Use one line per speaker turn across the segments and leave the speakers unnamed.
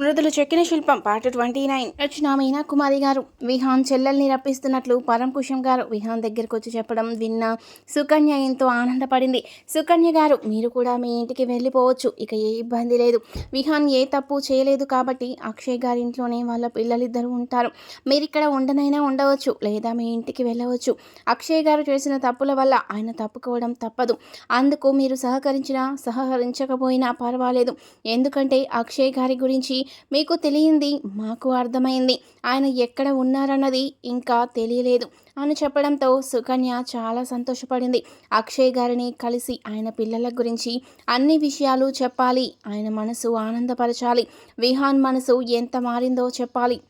మృదులు చెక్కిన శిల్పం part twenty nine. రచన మీనా కుమారి గారు విహాన్ చెల్లెల్ని రప్పిస్తున్నట్లు పరంకుశం గారు విహాన్ దగ్గరకు వచ్చి చెప్పడం విన్న సుకన్య ఎంతో ఆనందపడింది. సుకన్య గారు మీరు కూడా మీ ఇంటికి వెళ్ళిపోవచ్చు ఇక ఏ ఇబ్బంది లేదు. విహాన్ ఏ తప్పు చేయలేదు కాబట్టి అక్షయ్ గారి ఇంట్లోనే వాళ్ళ పిల్లలిద్దరూ ఉంటారు. మీరు ఇక్కడ ఉండనైనా ఉండవచ్చు లేదా మీ ఇంటికి వెళ్ళవచ్చు. అక్షయ్ గారు చేసిన తప్పుల వల్ల ఆయన తప్పుకోవడం తప్పదు. అందుకు మీరు సహకరించినా సహకరించకపోయినా పర్వాలేదు. ఎందుకంటే అక్షయ్ గారి గురించి మీకు తెలియంది మాకు అర్థమైంది. ఆయన ఎక్కడ ఉన్నారన్నది ఇంకా తెలియలేదు. అని చెప్పడంతో సుకన్య చాలా సంతోషపడింది. అక్షయ్ గారిని కలిసి ఆయన పిల్లల గురించి అన్ని విషయాలు చెప్పాలి. ఆయన మనసు ఆనందపరచాలి. విహాన్ మనసు ఎంత మారిందో చెప్పాలి.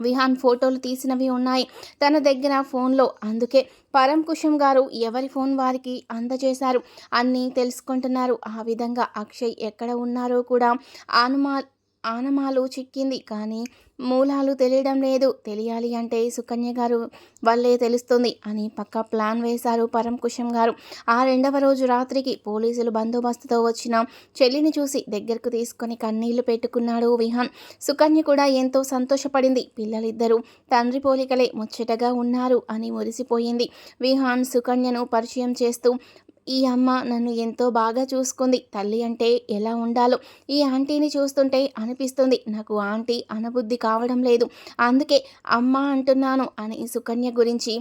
విహాన్ ఫోటోలు తీసినవి ఉన్నాయి. తన దగ్గర ఫోన్లో. అందుకే పరంకుశం గారు ఎవరి ఫోన్ వారికి అందజేశారు. అన్నీ తెలుసుకుంటున్నారు. ఆ విధంగా అక్షయ్ ఎక్కడ ఉన్నారో కూడా అనుమా ఆనమాలు చిక్కింది. కానీ మూలాలు తెలియడం లేదు. తెలియాలి అంటే సుకన్య గారు వల్లే తెలుస్తుంది అని పక్క ప్లాన్ వేశారు పరంకుశం గారు. ఆ రెండవ రోజు రాత్రికి పోలీసులు బందోబస్తుతో వచ్చిన చెల్లిని చూసి దగ్గరకు తీసుకొని కన్నీళ్ళు పెట్టుకున్నాడు విహాన్. సుకన్య కూడా ఎంతో సంతోషపడింది. పిల్లలిద్దరూ తండ్రి పోలికలే ముచ్చటగా ఉన్నారు అని మురిసిపోయింది. విహాన్ సుకన్యను పరిచయం చేస్తూ ఈ అమ్మ నన్ను ఎంతో బాగా చూసుకుంది. తల్లి అంటే ఎలా ఉండాలో ఈ ఆంటీని చూస్తుంటే అనిపిస్తుంది. నాకు ఆంటీ అనబుద్ధి కావడం లేదు. అందుకే అమ్మ అంటున్నాను అని సుకన్య గురించి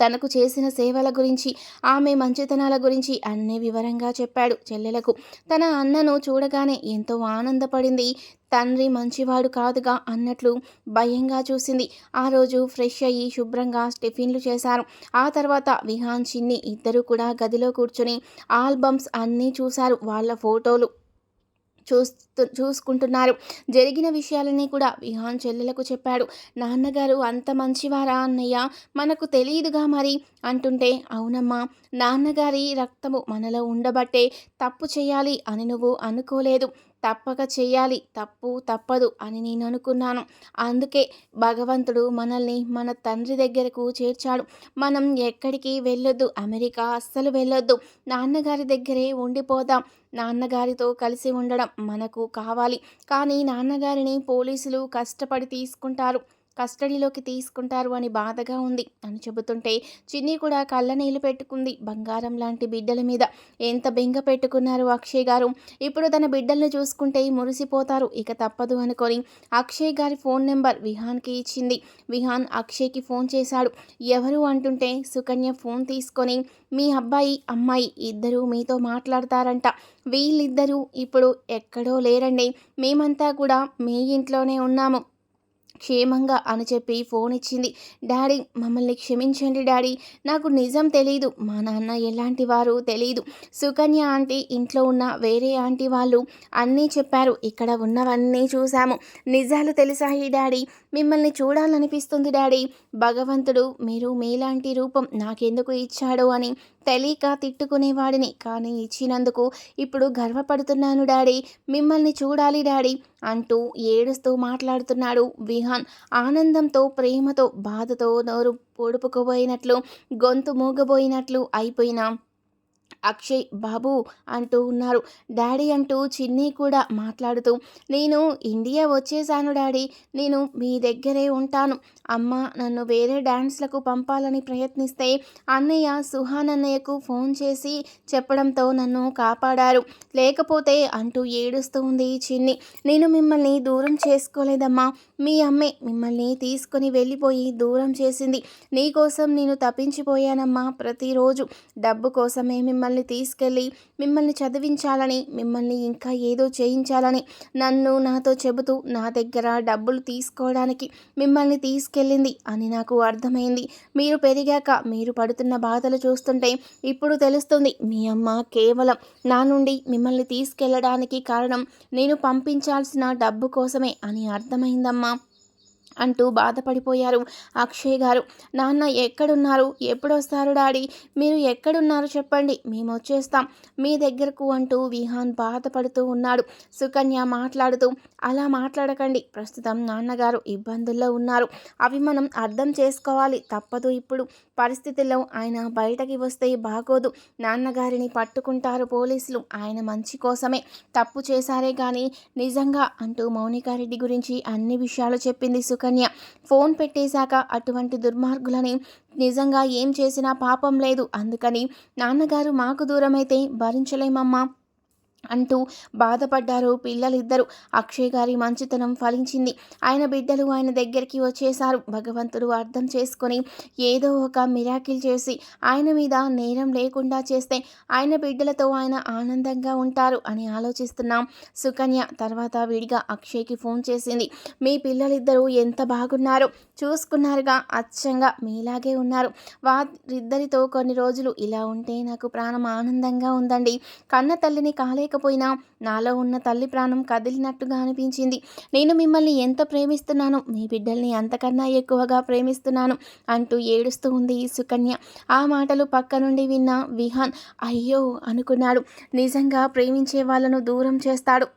తనకు చేసిన సేవల గురించి ఆమె మంచితనాల గురించి అన్ని వివరంగా చెప్పాడు చెల్లెలకు. తన అన్నను చూడగానే ఎంతో ఆనందపడింది. తండ్రి మంచివాడు కాదుగా అన్నట్లు భయంగా చూసింది. ఆ రోజు ఫ్రెష్ అయ్యి శుభ్రంగా టిఫిన్లు చేశారు. ఆ తర్వాత విహాన్ చిన్ని ఇద్దరు కూడా గదిలో కూర్చొని ఆల్బమ్స్ అన్నీ చూశారు. వాళ్ళ ఫోటోలు చూస్తూ చూసుకుంటున్నారు. జరిగిన విషయాలని కూడా విహాన్ చెల్లెలకు చెప్పాడు. నాన్నగారు అంత మంచివారా అన్నయ్య? మనకు తెలియదుగా మరి అంటుంటే అవునమ్మా నాన్నగారి రక్తము మనలో ఉండబట్టే తప్పు చేయాలి అని నువ్వు అనుకోలేదు. తప్పక చెయ్యాలి. తప్పు తప్పదు అని నేను అనుకున్నాను. అందుకే భగవంతుడు మనల్ని మన తండ్రి దగ్గరకు చేర్చాడు. మనం ఎక్కడికి వెళ్ళొద్దు. అమెరికా అస్సలు వెళ్ళొద్దు. నాన్నగారి దగ్గరే ఉండిపోదాం. నాన్నగారితో కలిసి ఉండడం మనకు కావాలి. కానీ నాన్నగారిని పోలీసులు కష్టపడి తీసుకుంటారు. కస్టడీలోకి తీసుకుంటారు అని బాధగా ఉంది. అని చెబుతుంటే చిన్ని కూడా కళ్ళ నీళ్ళు పెట్టుకుంది. బంగారం లాంటి బిడ్డల మీద ఎంత బెంగ పెట్టుకున్నారు అక్షయ్ గారు? ఇప్పుడు తన బిడ్డలను చూసుకుంటే మురిసిపోతారు. ఇక తప్పదు అనుకొని అక్షయ్ గారి ఫోన్ నెంబర్ విహాన్కి ఇచ్చింది. విహాన్ అక్షయ్కి ఫోన్ చేశాడు. ఎవరు అంటుంటే సుకన్య ఫోన్ తీసుకొని మీ అబ్బాయి అమ్మాయి ఇద్దరూ మీతో మాట్లాడతారంట. వీళ్ళిద్దరూ ఇప్పుడు ఎక్కడో లేరండి. మేమంతా కూడా మీ ఇంట్లోనే ఉన్నాము. క్షేమంగా అని చెప్పి ఫోన్ ఇచ్చింది. డాడీ మమ్మల్ని క్షమించండి డాడీ. నాకు నిజం తెలియదు మా నాన్న ఎలాంటి వారు తెలియదు సుకన్య ఆంటీ ఇంట్లో ఉన్న వేరే ఆంటీ వాళ్ళు అన్నీ చెప్పారు. ఇక్కడ ఉన్నవన్నీ చూసాము నిజాలు తెలిసాయి డాడీ. మిమ్మల్ని చూడాలనిపిస్తుంది డాడీ. భగవంతుడు మీరు మీలాంటి రూపం నాకెందుకు ఇచ్చాడు అని తెలియక తిట్టుకునేవాడిని. కానీ ఇచ్చినందుకు ఇప్పుడు గర్వపడుతున్నాను డాడీ. మిమ్మల్ని చూడాలి డాడీ అంటూ ఏడుస్తూ మాట్లాడుతున్నాడు విహాన్. ఆనందంతో ప్రేమతో బాధతో నోరు పొడుపుకుపోయినట్లు గొంతు మూగబోయినట్లు అయిపోయిన అక్షయ్ బాబు అంటూ ఉన్నారు. డాడీ అంటూ చిన్ని కూడా మాట్లాడుతూ నేను ఇండియా వచ్చేసాను డాడీ. నేను మీ దగ్గరే ఉంటాను. అమ్మ నన్ను వేరే డ్యాన్స్లకు పంపాలని ప్రయత్నిస్తే అన్నయ్య సుహాన్ అన్నయ్యకు ఫోన్ చేసి చెప్పడంతో నన్ను కాపాడారు. లేకపోతే అంటూ ఏడుస్తూ ఉంది చిన్ని. నేను మిమ్మల్ని దూరం చేసుకోలేదమ్మా. మీ అమ్మే మిమ్మల్ని తీసుకొని వెళ్ళిపోయి దూరం చేసింది. నీకోసం నేను తప్పించిపోయానమ్మా ప్రతిరోజు. డబ్బు కోసమే మిమ్మల్ని మిమ్మల్ని తీసుకెళ్ళి మిమ్మల్ని చదివించాలని మిమ్మల్ని ఇంకా ఏదో చేయించాలని నన్ను నాతో చెబుతూ నా దగ్గర డబ్బులు తీసుకోవడానికి మిమ్మల్ని తీసుకెళ్ళింది అని నాకు అర్థమైంది. మీరు పెరిగాక మీరు పడుతున్న బాధలు చూస్తుంటే ఇప్పుడు తెలుస్తుంది మీ అమ్మ కేవలం నా నుండి మిమ్మల్ని తీసుకెళ్ళడానికి కారణం నేను పంపించాల్సిన డబ్బు కోసమే అని అర్థమైందమ్మా. అంటూ బాధపడిపోయారు. అక్షయ్ గారు నాన్న ఎక్కడున్నారు? ఎప్పుడు వస్తారు డాడీ? మీరు ఎక్కడున్నారు చెప్పండి మేము వచ్చేస్తాం. మీ దగ్గరకు అంటూ విహాన్ బాధపడుతూ ఉన్నాడు. సుకన్య మాట్లాడుతూ అలా మాట్లాడకండి ప్రస్తుతం నాన్నగారు ఇబ్బందుల్లో ఉన్నారు. అవి మనం అర్థం చేసుకోవాలి తప్పదు ఇప్పుడు. పరిస్థితుల్లో ఆయన బయటకి వస్తే బాగోదు. నాన్నగారిని పట్టుకుంటారు పోలీసులు ఆయన మంచి కోసమే. తప్పు చేశారే కానీ నిజంగా అంటూ మౌనికారెడ్డి గురించి అన్ని విషయాలు చెప్పింది సుకన్య. ఫోన్ పెట్టేశాక అటువంటి దుర్మార్గులని నిజంగా ఏం చేసినా పాపం లేదు. అందుకని నాన్నగారు మాకు దూరమైతే భరించలేమమ్మా. అంటూ బాధపడ్డారు పిల్లలిద్దరూ. అక్షయ్ గారి మంచితనం ఫలించింది. ఆయన బిడ్డలు ఆయన దగ్గరికి వచ్చేశారు. భగవంతుడు అర్థం చేసుకొని ఏదో ఒక మిరాకిల్ చేసి ఆయన మీద నేరం లేకుండా చేస్తే ఆయన బిడ్డలతో ఆయన ఆనందంగా ఉంటారు అని ఆలోచిస్తున్నాం. సుకన్య తర్వాత విడిగా అక్షయ్కి ఫోన్ చేసింది. మీ పిల్లలిద్దరూ ఎంత బాగున్నారో? చూసుకున్నారుగా అచ్చంగా మీలాగే ఉన్నారు. వారిద్దరితో కొన్ని రోజులు ఇలా ఉంటే నాకు ప్రాణం ఆనందంగా ఉందండి. కన్న తల్లిని లేకపోయినా నాలో ఉన్న తల్లి ప్రాణం కదిలినట్టుగా అనిపించింది. నేను మిమ్మల్ని ఎంత ప్రేమిస్తున్నాను మీ బిడ్డల్ని అంతకన్నా ఎక్కువగా ప్రేమిస్తున్నాను అంటూ ఏడుస్తూ ఉంది ఈ సుకన్య ఆ మాటలు పక్క నుండి విన్న విహాన్ అయ్యో అనుకున్నాడు. నిజంగా ప్రేమించే వాళ్ళను దూరం చేస్తాడు.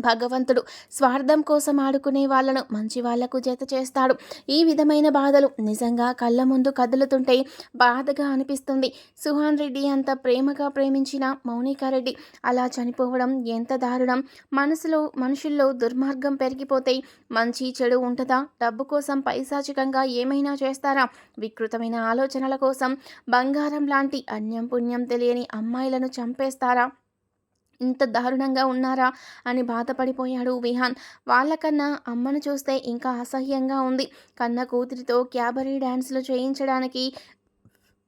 భగవంతుడు స్వార్థం కోసం ఆడుకునే వాళ్ళను మంచి వాళ్ళకు జత చేస్తాడు. ఈ విధమైన బాధలు నిజంగా కళ్ళ ముందు కదులుతుంటే బాధగా అనిపిస్తుంది. సుహాన్ రెడ్డి అంత ప్రేమగా ప్రేమించిన మౌనికారెడ్డి అలా చనిపోవడం ఎంత దారుణం? మనసులో మనుషుల్లో దుర్మార్గం పెరిగిపోతే మంచి చెడు ఉంటుందా? డబ్బు కోసం పైశాచికంగా ఏమైనా చేస్తారా? వికృతమైన ఆలోచనల కోసం బంగారం లాంటి అన్యం పుణ్యం తెలియని అమ్మాయిలను చంపేస్తారా? ఇంత దారుణంగా ఉన్నారా? అని బాధపడిపోయాడు విహాన్. వాళ్ళకన్నా అమ్మను చూస్తే ఇంకా అసహ్యంగా ఉంది. కన్న కూతురితో క్యాబరీ డ్యాన్స్లు చేయించడానికి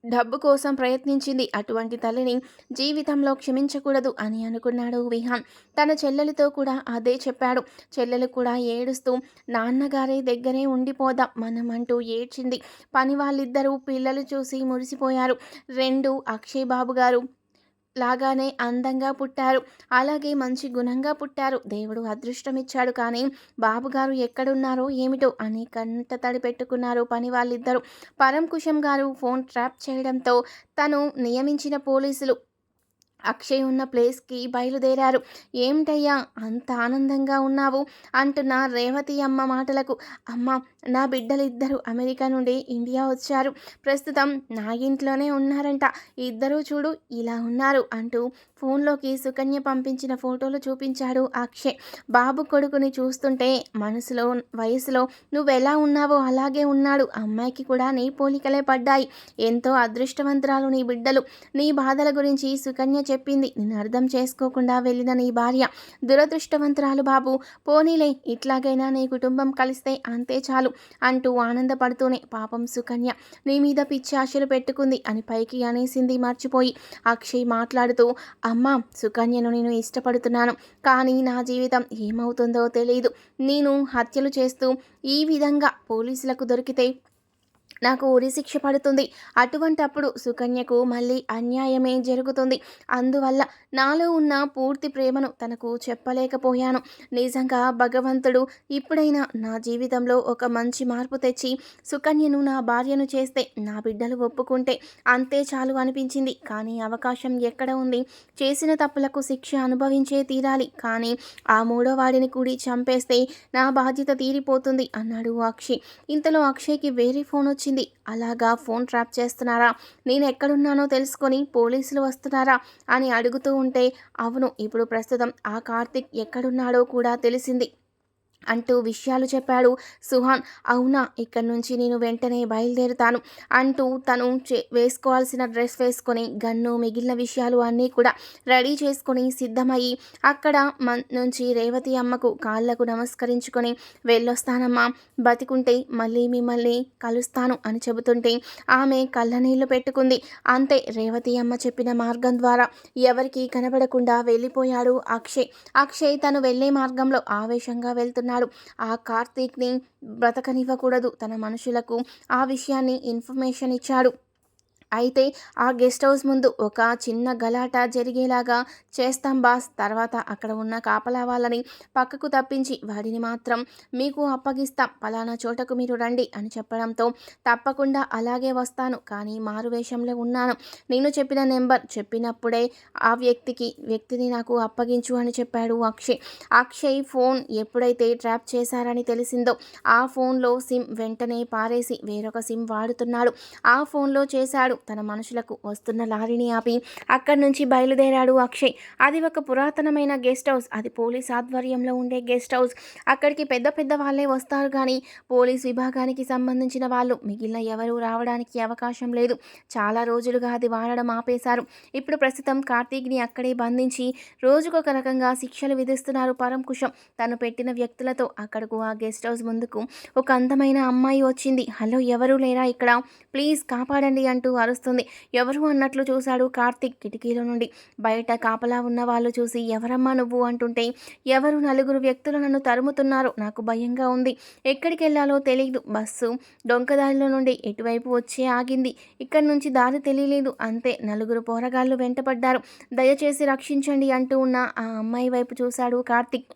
డబ్బు కోసం ప్రయత్నించింది. అటువంటి తల్లిని జీవితంలో క్షమించకూడదు అని అనుకున్నాడు విహాన్. తన చెల్లెలతో కూడా అదే చెప్పాడు. చెల్లెలు కూడా ఏడుస్తూ నాన్నగారి దగ్గరే ఉండిపోదాం. మనం అంటూ ఏడ్చింది. పని వాళ్ళిద్దరూ పిల్లలు చూసి మురిసిపోయారు. రెండు అక్షయ్ బాబు గారు లాగానే అందంగా పుట్టారు. అలాగే మంచి గుణంగా పుట్టారు. దేవుడు అదృష్టం ఇచ్చాడు కానీ బాబుగారు ఎక్కడున్నారో ఏమిటో అని కంట తడి పెట్టుకున్నారు పని వాళ్ళిద్దరూ. పరంకుశం గారు ఫోన్ ట్రాప్ చేయడంతో తను నియమించిన పోలీసులు అక్షయ్ ఉన్న ప్లేస్కి బయలుదేరారు. ఏమిటయ్యా అంత ఆనందంగా ఉన్నావు? అంటున్న రేవతి అమ్మ మాటలకు. అమ్మ నా బిడ్డలిద్దరూ అమెరికా నుండి ఇండియా వచ్చారు. ప్రస్తుతం నా ఇంట్లోనే ఉన్నారంట. ఇద్దరూ చూడు ఇలా ఉన్నారు అంటూ ఫోన్లోకి సుకన్య పంపించిన ఫోటోలు చూపించాడు అక్షయ్. బాబు కొడుకుని చూస్తుంటే మనసులో వయసులో నువ్వెలా ఉన్నావో అలాగే ఉన్నాడు. అమ్మాయికి కూడా నీ పోలికలే పడ్డాయి. ఎంతో అదృష్టవంతురాలు నీ బిడ్డలు. నీ బాధల గురించి సుకన్య చెప్పింది. నేను అర్థం చేసుకోకుండా వెళ్ళిన నీ భార్య దురదృష్టవంతురాలు బాబు. పోనీలే ఇట్లాగైనా నీ కుటుంబం కలిస్తే అంతే చాలు అంటూ ఆనందపడుతూనే పాపం సుకన్య నీ మీద పిచ్చి ఆశలు పెట్టుకుంది అని పైకి అనేసింది మర్చిపోయి. అక్షయ్ మాట్లాడుతూ అమ్మ సుకన్యను నేను ఇష్టపడుతున్నాను కానీ నా జీవితం ఏమవుతుందో తెలియదు నేను హత్యలు చేస్తూ ఈ విధంగా పోలీసులకు దొరికితే నాకు ఉరి శిక్ష పడుతుంది. అటువంటప్పుడు సుకన్యకు మళ్ళీ అన్యాయమే జరుగుతుంది. అందువల్ల నాలో ఉన్న పూర్తి ప్రేమను తనకు చెప్పలేకపోయాను. నిజంగా భగవంతుడు ఇప్పుడైనా నా జీవితంలో ఒక మంచి మార్పు తెచ్చి సుకన్యను నా భార్యను చేస్తే నా బిడ్డలు ఒప్పుకుంటే అంతే చాలు అనిపించింది. కానీ అవకాశం ఎక్కడ ఉంది? చేసిన తప్పులకు శిక్ష అనుభవించే తీరాలి. కానీ ఆ మూడో వాడిని కూడి చంపేస్తే నా బాధ్యత తీరిపోతుంది అన్నాడు అక్షయ్ ఇంతలో అక్షయ్కి వేరే ఫోన్ వచ్చి వచ్చింది. అలాగా ఫోన్ ట్రాప్ చేస్తున్నారా? నేను ఎక్కడున్నానో తెలుసుకొని పోలీసులు వస్తున్నారా? అని అడుగుతూ ఉంటే అవును ఇప్పుడు ప్రస్తుతం ఆ కార్తిక్ ఎక్కడున్నాడో కూడా తెలిసింది. అంటూ విషయాలు చెప్పాడు. సుహాన్ అవునా ఇక్కడి నుంచి నేను వెంటనే బయలుదేరుతాను అంటూ తను వేసుకోవాల్సిన డ్రెస్ వేసుకొని గన్ను మిగిలిన విషయాలు అన్నీ కూడా రెడీ చేసుకొని సిద్ధమయ్యి అక్కడ మన్ నుంచి రేవతి అమ్మకు కాళ్ళకు నమస్కరించుకొని వెళ్ళొస్తానమ్మా బతికుంటే మళ్ళీ మిమ్మల్ని కలుస్తాను అని చెబుతుంటే ఆమె కళ్ళనీళ్ళు పెట్టుకుంది. అంతే రేవతి అమ్మ చెప్పిన మార్గం ద్వారా ఎవరికి కనబడకుండా వెళ్ళిపోయాడు అక్షయ్. అక్షయ్ తను వెళ్ళే మార్గంలో ఆవేశంగా వెళ్తున్నాడు. అన్నాడు ఆ కార్తీక్ని బ్రతకనివ్వకూడదు. తన మనుషులకు ఆ విషయాన్ని ఇన్ఫర్మేషన్ ఇచ్చాడు. అయితే ఆ గెస్ట్ హౌస్ ముందు ఒక చిన్న గలాట జరిగేలాగా చేస్తాం బాస్. తర్వాత అక్కడ ఉన్న కాపలా వాళ్ళని పక్కకు తప్పించి వాడిని మాత్రం మీకు అప్పగిస్తాం. పలానా చోటకు మీరు రండి అని చెప్పడంతో తప్పకుండా అలాగే వస్తాను. కానీ మారు వేషంలో ఉన్నాను. నేను చెప్పిన నెంబర్ చెప్పినప్పుడే ఆ వ్యక్తికి వ్యక్తిని నాకు అప్పగించు అని చెప్పాడు అక్షయ్. అక్షయ్ ఫోన్ ఎప్పుడైతే ట్రాప్ చేశారని తెలిసిందో ఆ ఫోన్లో సిమ్ వెంటనే పారేసి వేరొక సిమ్ వాడుతున్నాడు. ఆ ఫోన్లో చేశాడు. తన మనుషులకు వస్తున్న లారీని ఆపి అక్కడి నుంచి బయలుదేరాడు అక్షయ్. అది ఒక పురాతనమైన గెస్ట్ హౌస్. అది పోలీస్ ఆధ్వర్యంలో ఉండే గెస్ట్ హౌస్. అక్కడికి పెద్ద పెద్ద వాళ్ళే వస్తారు కానీ పోలీస్ విభాగానికి సంబంధించిన వాళ్ళు మిగిలిన ఎవరు రావడానికి అవకాశం లేదు. చాలా రోజులుగా అది వాడడం ఆపేశారు. ఇప్పుడు ప్రస్తుతం కార్తీక్ని అక్కడే బంధించి రోజుకొక రకంగా శిక్షలు విధిస్తున్నారు పరంకుశం. తను పెట్టిన వ్యక్తులతో అక్కడకు ఆ గెస్ట్ హౌస్ ముందుకు ఒక అందమైన అమ్మాయి వచ్చింది. హలో ఎవరూ లేరా ఇక్కడ? ప్లీజ్ కాపాడండి అంటూ అరుస్తుంది ఎవరు అన్నట్లు చూశాడు కార్తిక్ కిటికీలో నుండి. బయట కాపలా ఉన్న వాళ్ళు చూసి ఎవరమ్మా నువ్వు? అంటుంటే ఎవరు నలుగురు వ్యక్తులు నన్ను తరుముతున్నారు. నాకు భయంగా ఉంది. ఎక్కడికి వెళ్ళాలో తెలియదు బస్సు డొంకదారిలో నుండి ఎటువైపు వచ్చే ఆగింది. ఇక్కడి నుంచి దారి తెలియలేదు. అంతే నలుగురు పోరగాళ్ళు వెంటపడ్డారు. దయచేసి రక్షించండి అంటూ ఉన్న ఆ అమ్మాయి వైపు చూశాడు కార్తిక్.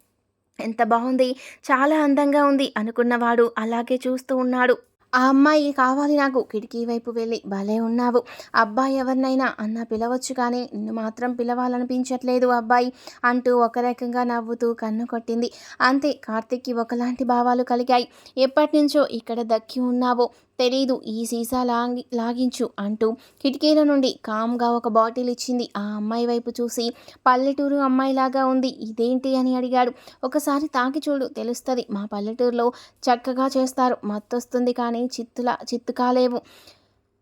ఎంత బాగుంది. చాలా అందంగా ఉంది అనుకున్నవాడు అలాగే చూస్తూ ఉన్నాడు. ఆ అమ్మాయి కావాలి నాకు. కిటికీ వైపు వెళ్ళి భలే ఉన్నావు. అబ్బాయి ఎవరినైనా అన్న పిలవచ్చు కానీ నిన్ను మాత్రం పిలవాలనిపించట్లేదు అబ్బాయి అంటూ ఒక రకంగా నవ్వుతూ కన్ను కొట్టింది. అంతే కార్తిక్కి ఒకలాంటి భావాలు కలిగాయి. ఎప్పటి నుంచో ఇక్కడ దక్కి ఉన్నావో. తెలీదు ఈ సీసా లాగి లాగించు అంటూ కిటికీల నుండి కామ్గా ఒక బాటిల్ ఇచ్చింది. ఆ అమ్మాయి వైపు చూసి పల్లెటూరు అమ్మాయిలాగా ఉంది ఇదేంటి? అని అడిగాడు. ఒకసారి తాకి చూడు తెలుస్తుంది. మా పల్లెటూరులో చక్కగా చేస్తారు మత్తొస్తుంది కానీ చిత్తులా చిత్తు కాలేవు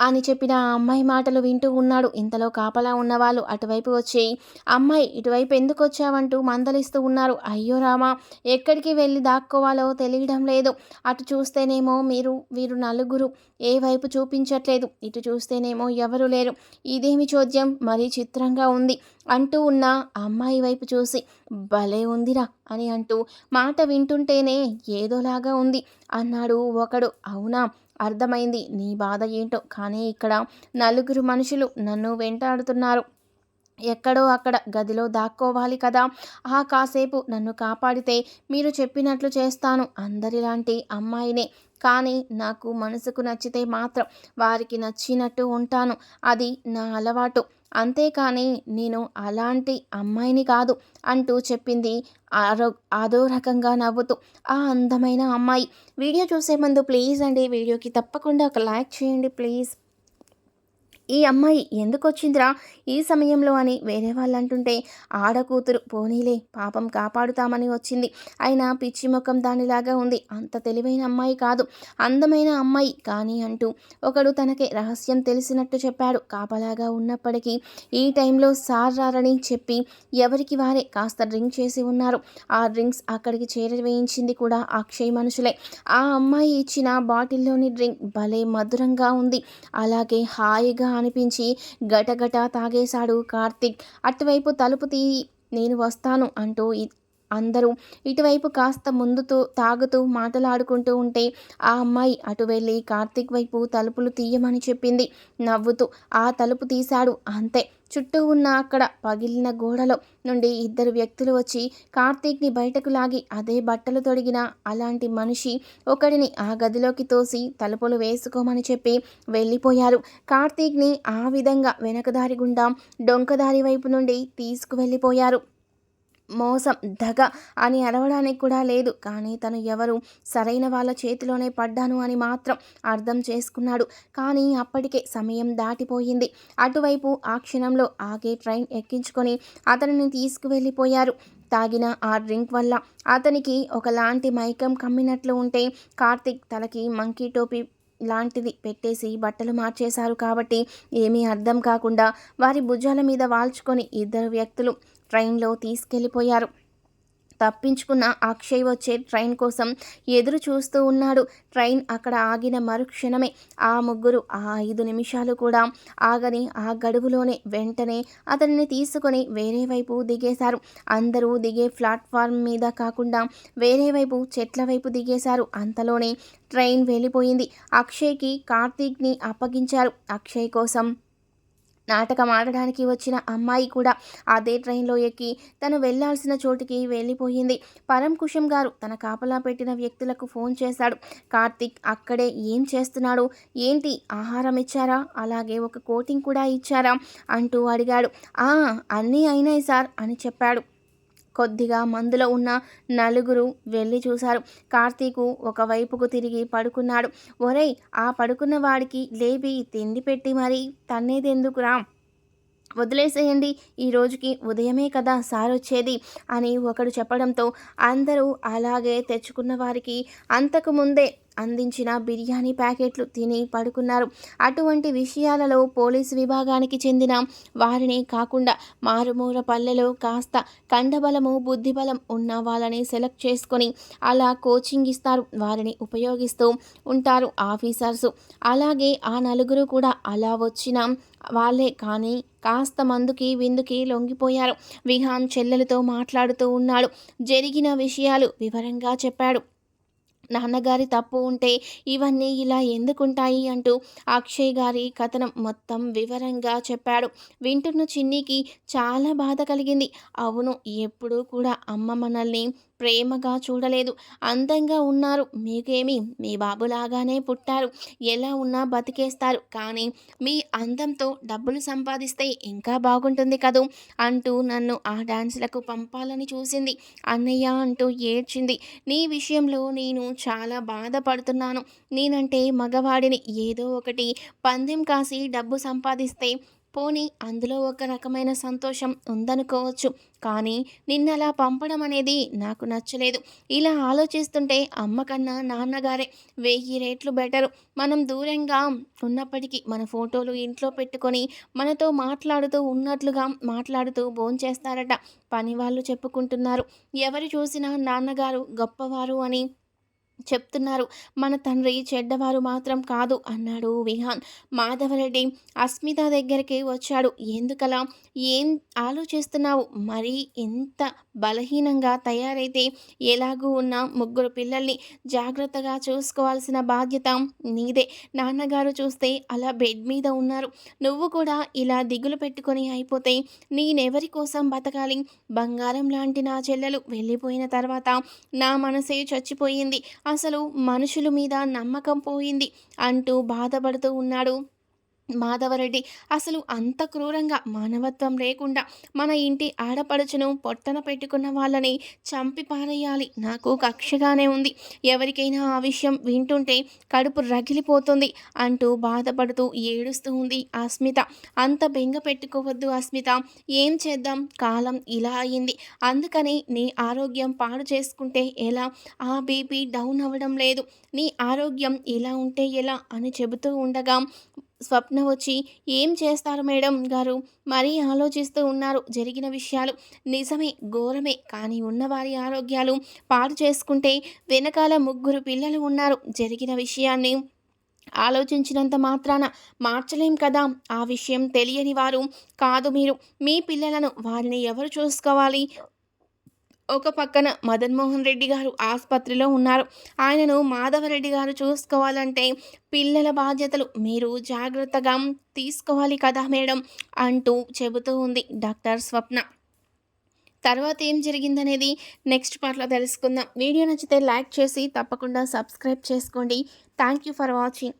అని చెప్పిన ఆ అమ్మాయి మాటలు వింటూ ఉన్నాడు. ఇంతలో కాపలా ఉన్నవాళ్ళు అటువైపు వచ్చి అమ్మాయి ఇటువైపు ఎందుకు వచ్చావంటూ మందలిస్తూ ఉన్నారు. అయ్యో రామా ఎక్కడికి వెళ్ళి దాక్కోవాలో తెలియడం లేదు. అటు చూస్తేనేమో మీరు వీరు నలుగురు ఏ వైపు చూపించట్లేదు. ఇటు చూస్తేనేమో ఎవరు లేరు. ఇదేమి చోద్యం? మరీ చిత్రంగా ఉంది అంటూ ఉన్న అమ్మాయి వైపు చూసి భలే ఉందిరా అని అంటూ మాట వింటుంటేనే ఏదోలాగా ఉంది అన్నాడు ఒకడు. అవునా? అర్థమైంది. నీ బాధ ఏంటో? కానీ ఇక్కడ నలుగురు మనుషులు నన్ను వెంటాడుతున్నారు. ఎక్కడో అక్కడ గదిలో దాక్కోవాలి కదా. ఆ కాసేపు నన్ను కాపాడితే మీరు చెప్పినట్లు చేస్తాను. అందరిలాంటి అమ్మాయినే కానీ నాకు మనసుకు నచ్చితే మాత్రం వారికి నచ్చినట్టు ఉంటాను. అది నా అలవాటు. అంతేకాని నేను అలాంటి అమ్మాయిని కాదు అంటూ చెప్పింది ఆరో అదో రకంగా నవ్వుతూ ఆ అందమైన అమ్మాయి. వీడియో చూసే ముందు ప్లీజ్ అండి వీడియోకి తప్పకుండా ఒక లైక్ చేయండి. ప్లీజ్. ఈ అమ్మాయి ఎందుకు వచ్చిందిరా ఈ సమయంలో అని వేరే వాళ్ళు అంటుంటే ఆడకూతురు పోనీలే పాపం కాపాడుతామని వచ్చింది. అయినా పిచ్చి ముఖం దానిలాగా ఉంది. అంత తెలివైన అమ్మాయి కాదు. అందమైన అమ్మాయి కానీ అంటూ ఒకడు తనకి రహస్యం తెలిసినట్టు చెప్పాడు. కాపలాగా ఉన్నప్పటికీ ఈ టైంలో సార్ రారని చెప్పి ఎవరికి వారే కాస్త డ్రింక్ చేసి ఉన్నారు. ఆ డ్రింక్స్ అక్కడికి చేరవేయించింది కూడా అక్షయ్ మనుషులే. ఆ అమ్మాయి ఇచ్చిన బాటిల్లోని డ్రింక్ భలే మధురంగా ఉంది. అలాగే హాయిగా అనిపించి గటగట తాగేశాడు కార్తిక్. అటువైపు తలుపు తీ నేను వస్తాను అంటూ అందరూ ఇటువైపు కాస్త ముందుతూ తాగుతూ మాటలాడుకుంటూ ఉంటే ఆ అమ్మాయి అటు వెళ్ళి కార్తీక్ వైపు తలుపులు తీయమని చెప్పింది. నవ్వుతూ ఆ తలుపు తీశాడు అంతే. చుట్టూ ఉన్న అక్కడ పగిలిన గోడలో నుండి ఇద్దరు వ్యక్తులు వచ్చి కార్తీక్ని బయటకు లాగి అదే బట్టలు తొడిగిన అలాంటి మనిషి ఒకడిని ఆ గదిలోకి తోసి తలుపులు వేసుకోమని చెప్పి వెళ్ళిపోయారు. కార్తీక్ని ఆ విధంగా వెనకదారి గుండా డొంకదారి వైపు నుండి తీసుకువెళ్ళిపోయారు. మోసం దగ అని అరవడానికి కూడా లేదు. కానీ తను ఎవరు? సరైన వాళ్ళ చేతిలోనే పడ్డాను అని మాత్రం అర్థం చేసుకున్నాడు. కానీ అప్పటికే సమయం దాటిపోయింది. అటువైపు ఆ క్షణంలో ఆగే ట్రైన్ ఎక్కించుకొని అతనిని తీసుకువెళ్ళిపోయారు. తాగిన ఆ డ్రింక్ వల్ల అతనికి ఒకలాంటి మైకం కమ్మినట్లు ఉంటే కార్తిక్ తలకి మంకీ టోపీ లాంటిది పెట్టేసి బట్టలు మార్చేశారు కాబట్టి ఏమీ అర్థం కాకుండా వారి భుజాల మీద వాల్చుకొని ఇద్దరు వ్యక్తులు ట్రైన్లో తీసుకెళ్ళిపోయారు. తప్పించుకున్న అక్షయ్ వచ్చే ట్రైన్ కోసం ఎదురు చూస్తూ ఉన్నాడు. ట్రైన్ అక్కడ ఆగిన మరుక్షణమే ఆ ముగ్గురు ఆ ఐదు నిమిషాలు కూడా ఆగని ఆ గడువులోనే వెంటనే అతనిని తీసుకొని వేరే వైపు దిగేశారు. అందరూ దిగే ప్లాట్ఫామ్ మీద కాకుండా వేరే వైపు చెట్ల వైపు దిగేశారు. అంతలోనే ట్రైన్ వెళ్ళిపోయింది. అక్షయ్కి కార్తీక్ని అప్పగించారు. అక్షయ్ కోసం నాటకం ఆడడానికి వచ్చిన అమ్మాయి కూడా అదే ట్రైన్లో ఎక్కి తను వెళ్ళాల్సిన చోటికి వెళ్ళిపోయింది. పరం కుషం గారు తన కాపలా పెట్టిన వ్యక్తులకు ఫోన్ చేశాడు. కార్తిక్ అక్కడే ఏం చేస్తున్నాడు? ఏంటి? ఆహారం ఇచ్చారా? అలాగే ఒక కోటింగ్ కూడా ఇచ్చారా? అంటూ అడిగాడు. ఆ అన్నీ అయినాయి సార్ అని చెప్పాడు. కొద్దిగా మందులో ఉన్న నలుగురు వెళ్ళి చూశారు. కార్తీకు ఒకవైపుకు తిరిగి పడుకున్నాడు. ఒరేయ్ ఆ పడుకున్న వాడికి లేపి తిండి పెట్టి మరి తన్నేదెందుకురా? వదిలేసేయండి ఈ రోజుకి ఉదయమే కదా సార్ వచ్చేది అని ఒకడు చెప్పడంతో అందరూ అలాగే తెచ్చుకున్న వారికి అంతకు ముందే అందించిన బిర్యానీ ప్యాకెట్లు తిని పడుకున్నారు. అటువంటి విషయాలలో పోలీసు విభాగానికి చెందిన వారిని కాకుండా మారుమూర పల్లెలో కాస్త కండబలము బుద్ధిబలం ఉన్న వాళ్ళని సెలెక్ట్ చేసుకొని అలా కోచింగ్ ఇస్తారు. వారిని ఉపయోగిస్తూ ఉంటారు ఆఫీసర్స్. అలాగే ఆ నలుగురు కూడా అలా వచ్చిన వాళ్ళే కానీ కాస్త మందుకి విందుకి లొంగిపోయారు. విహాన్ చెల్లెలతో మాట్లాడుతూ ఉన్నాడు. జరిగిన విషయాలు వివరంగా చెప్పాడు. నాన్నగారి తప్పు ఉంటే ఇవన్నీ ఇలా ఎందుకుంటాయి అంటూ అక్షయ్ గారి కథనం మొత్తం వివరంగా చెప్పాడు. వింటున్న చిన్నికి చాలా బాధ కలిగింది. అవును ఎప్పుడూ కూడా అమ్మ మనల్ని ప్రేమగా చూడలేదు. అందంగా ఉన్నారు. మీకేమి? మీ బాబులాగానే పుట్టారు. ఎలా ఉన్నా బతికేస్తారు. కానీ మీ అందంతో డబ్బులు సంపాదిస్తే ఇంకా బాగుంటుంది కదూ? అంటూ నన్ను ఆ డాన్స్లకు పంపాలని చూసింది. అన్నయ్య అంటూ ఏడ్చింది. నీ విషయంలో నేను చాలా బాధపడుతున్నాను. నేనంటే మగవాడిని. ఏదో ఒకటి పందెం కాసి డబ్బు సంపాదిస్తే పోనీ అందులో ఒక రకమైన సంతోషం ఉందనుకోవచ్చు. కానీ నిన్నలా పంపడం అనేది నాకు నచ్చలేదు. ఇలా ఆలోచిస్తుంటే అమ్మ కన్నా నాన్నగారే వెయ్యి రేట్లు బెటరు. మనం దూరంగా ఉన్నప్పటికీ మన ఫోటోలు ఇంట్లో పెట్టుకొని మనతో మాట్లాడుతూ ఉన్నట్లుగా మాట్లాడుతూ భోంచేస్తారట. పని వాళ్ళు చెప్పుకుంటున్నారు. ఎవరు చూసినా నాన్నగారు గొప్పవారు అని చెప్తున్నారు. మన తండ్రి చెడ్డవారు మాత్రం కాదు అన్నాడు విహాన్. మాధవరెడ్డి అస్మిత దగ్గరికి వచ్చాడు. ఎందుకలా? ఏం ఆలోచిస్తున్నావు? మరీ ఇంత బలహీనంగా తయారైతే ఎలాగూ ఉన్న ముగ్గురు పిల్లల్ని జాగ్రత్తగా చూసుకోవాల్సిన బాధ్యత నీదే. నాన్నగారు చూస్తే అలా బెడ్ మీద ఉన్నారు. నువ్వు కూడా ఇలా దిగులు పెట్టుకొని అయిపోతే నేనెవరి కోసం బతకాలి? బంగారం లాంటి నా చెల్లెలు వెళ్ళిపోయిన తర్వాత నా మనసే చచ్చిపోయింది. అసలు మనుషుల మీద నమ్మకం పోయింది అంటూ బాధపడుతూ ఉన్నాడు మాధవరెడ్డి అసలు అంత క్రూరంగా మానవత్వం లేకుండా మన ఇంటి ఆడపడుచును పొట్టన పెట్టుకున్న వాళ్ళని చంపి పారేయాలి. నాకు కక్షగానే ఉంది. ఎవరికైనా ఆ విషయం వింటుంటే కడుపు రగిలిపోతుంది అంటూ బాధపడుతూ ఏడుస్తూ ఉంది అస్మిత. అంత బెంగ పెట్టుకోవద్దు అస్మిత. ఏం చేద్దాం? కాలం ఇలా అయింది. అందుకని నీ ఆరోగ్యం పాడు చేసుకుంటే ఎలా? ఆ బీపీ డౌన్ అవ్వడం లేదు. నీ ఆరోగ్యం ఇలా ఉంటే ఎలా? అని చెబుతూ ఉండగా స్వప్న వచ్చి ఏం చేస్తారు మేడం గారు? మరీ ఆలోచిస్తూ ఉన్నారు. జరిగిన విషయాలు నిజమే ఘోరమే. కానీ ఉన్నవారి ఆరోగ్యాలు పాడు చేసుకుంటే వెనకాల ముగ్గురు పిల్లలు ఉన్నారు. జరిగిన విషయాన్ని ఆలోచించినంత మాత్రాన మార్చలేం కదా? ఆ విషయం తెలియని వారు కాదు మీరు. మీ పిల్లలను వారిని ఎవరు చూసుకోవాలి? ఒక పక్కన మదన్మోహన్ రెడ్డి గారు ఆసుపత్రిలో ఉన్నారు. ఆయనను మాధవరెడ్డి గారు చూసుకోవాలంటే పిల్లల బాధ్యతలు మీరు జాగ్రత్తగా తీసుకోవాలి కదా మేడం అంటూ చెబుతూ ఉంది డాక్టర్ స్వప్న. తర్వాత ఏం జరిగిందనేది నెక్స్ట్ పార్ట్లో తెలుసుకుందాం. వీడియో నచ్చితే లైక్ చేసి తప్పకుండా సబ్స్క్రైబ్ చేసుకోండి. Thank you for watching.